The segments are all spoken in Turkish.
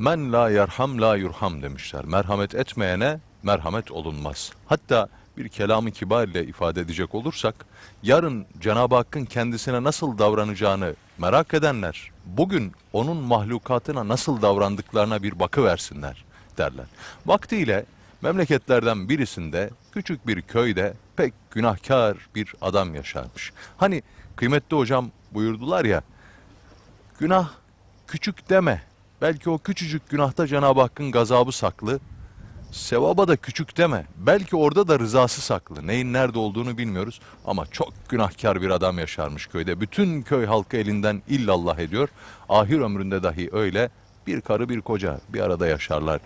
Men la yerham la yurham demişler. Merhamet etmeyene merhamet olunmaz. Hatta bir kelamı kibar ile ifade edecek olursak, yarın Cenab-ı Hakk'ın kendisine nasıl davranacağını merak edenler, bugün onun mahlukatına nasıl davrandıklarına bir bakı versinler derler. Vaktiyle memleketlerden birisinde küçük bir köyde pek günahkar bir adam yaşarmış. Hani kıymetli hocam buyurdular ya, günah küçük deme. Belki o küçücük günahta Cenab-ı Hakk'ın gazabı saklı. Sevaba da küçük deme. Belki orada da rızası saklı. Neyin nerede olduğunu bilmiyoruz. Ama çok günahkar bir adam yaşarmış köyde. Bütün köy halkı elinden illallah ediyor. Ahir ömründe dahi öyle bir karı bir koca bir arada yaşarlar.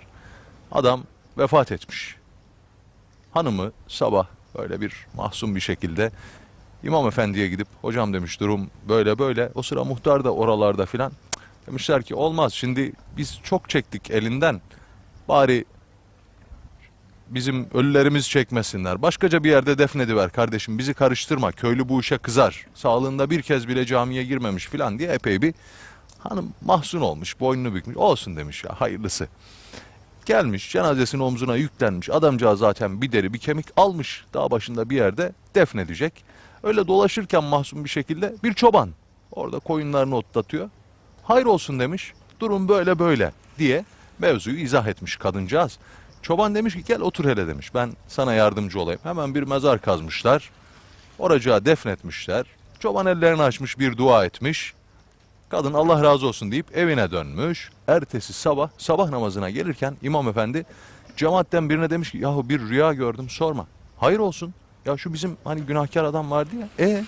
Adam vefat etmiş. Hanımı sabah böyle bir mahzun bir şekilde İmam Efendi'ye gidip hocam demiş durum böyle böyle. O sıra muhtar da oralarda filan. Demişler ki olmaz şimdi biz çok çektik elinden. Bari bizim ölülerimiz çekmesinler. Başkaca bir yerde defnediver kardeşim bizi karıştırma. Köylü bu işe kızar. Sağlığında bir kez bile camiye girmemiş filan diye epey bir hanım mahzun olmuş, boynunu bükmüş. Olsun demiş ya hayırlısı. Gelmiş cenazesini omzuna yüklenmiş. Adamcağız zaten bir deri bir kemik almış. Dağ başında bir yerde defnedecek. Öyle dolaşırken mahzun bir şekilde bir çoban orada koyunlarını otlatıyor. Hayır olsun demiş. Durum böyle böyle diye mevzuyu izah etmiş kadıncağız. Çoban demiş ki gel otur hele demiş. Ben sana yardımcı olayım. Hemen bir mezar kazmışlar. Oracığa defnetmişler. Çoban ellerini açmış bir dua etmiş. Kadın Allah razı olsun deyip evine dönmüş. Ertesi sabah sabah namazına gelirken imam efendi cemaatten birine demiş ki yahu bir rüya gördüm sorma. Hayır olsun. Ya şu bizim hani günahkar adam vardı ya. E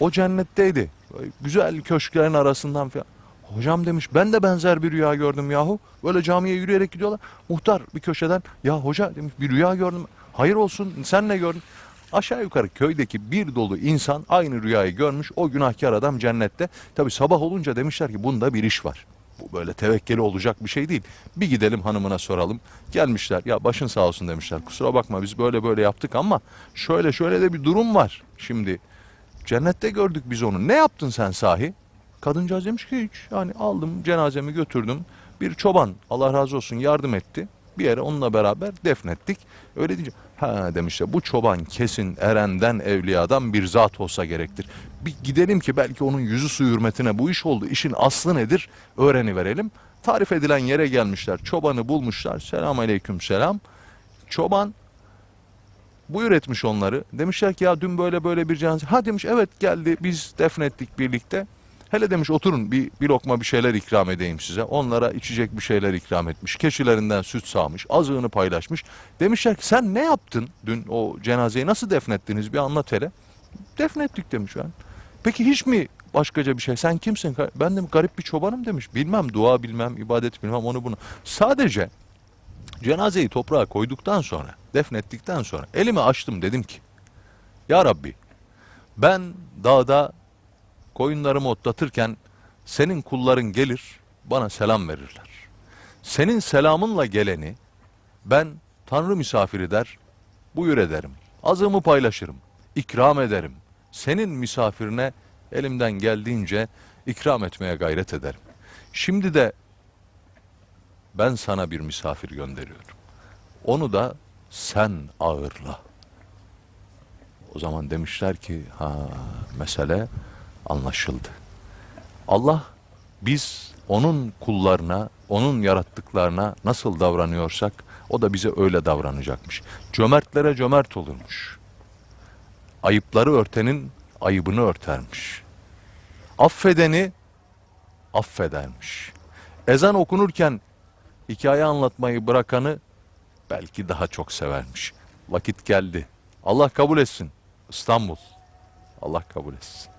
o cennetteydi. Böyle güzel köşklerin arasından falan. Hocam demiş ben de benzer bir rüya gördüm yahu. Böyle camiye yürüyerek gidiyorlar. Muhtar bir köşeden ya hoca demiş bir rüya gördüm. Hayır olsun sen ne gördün? Aşağı yukarı köydeki bir dolu insan aynı rüyayı görmüş. O günahkar adam cennette. Tabi sabah olunca demişler ki bunda bir iş var. Bu böyle tevekkeli olacak bir şey değil. Bir gidelim hanımına soralım. Gelmişler ya başın sağ olsun demişler. Kusura bakma biz böyle böyle yaptık ama şöyle şöyle de bir durum var. Şimdi cennette gördük biz onu. Ne yaptın sen sahi? Kadıncağız demiş ki hiç yani aldım cenazemi götürdüm. Bir çoban Allah razı olsun yardım etti. Bir yere onunla beraber defnettik. Öyle deyince ha demişler bu çoban kesin erenden evliyadan bir zat olsa gerektir. Bir gidelim ki belki onun yüzü su hürmetine bu iş oldu. İşin aslı nedir öğreniverelim. Tarif edilen yere gelmişler. Çobanı bulmuşlar. Selam aleyküm selam. Çoban buyur etmiş onları. Demişler ki ya dün böyle böyle bir cenaze. Ha demiş evet geldi biz defnettik birlikte. Hele demiş oturun bir, bir lokma bir şeyler ikram edeyim size. Onlara içecek bir şeyler ikram etmiş. Keçilerinden süt sağmış. Azığını paylaşmış. Demişler ki sen ne yaptın dün o cenazeyi nasıl defnettiniz bir anlat hele. Defnettik demiş ben. Peki hiç mi başkaca bir şey? Sen kimsin? Ben de garip bir çobanım demiş. Bilmem dua bilmem, ibadet bilmem onu bunu. Sadece cenazeyi toprağa koyduktan sonra, defnettikten sonra elimi açtım dedim ki Ya Rabbi ben dağda koyunlarımı otlatırken senin kulların gelir bana selam verirler. Senin selamınla geleni ben Tanrı misafiri der, buyur ederim. Azığımı paylaşırım, ikram ederim. Senin misafirine elimden geldiğince ikram etmeye gayret ederim. Şimdi de ben sana bir misafir gönderiyorum. Onu da sen ağırla. O zaman demişler ki ha mesele anlaşıldı. Allah biz onun kullarına, onun yarattıklarına nasıl davranıyorsak o da bize öyle davranacakmış. Cömertlere cömert olurmuş. Ayıpları örtenin ayıbını örtermiş. Affedeni affedermiş. Ezan okunurken hikaye anlatmayı bırakanı belki daha çok severmiş. Vakit geldi. Allah kabul etsin. İstanbul. Allah kabul etsin.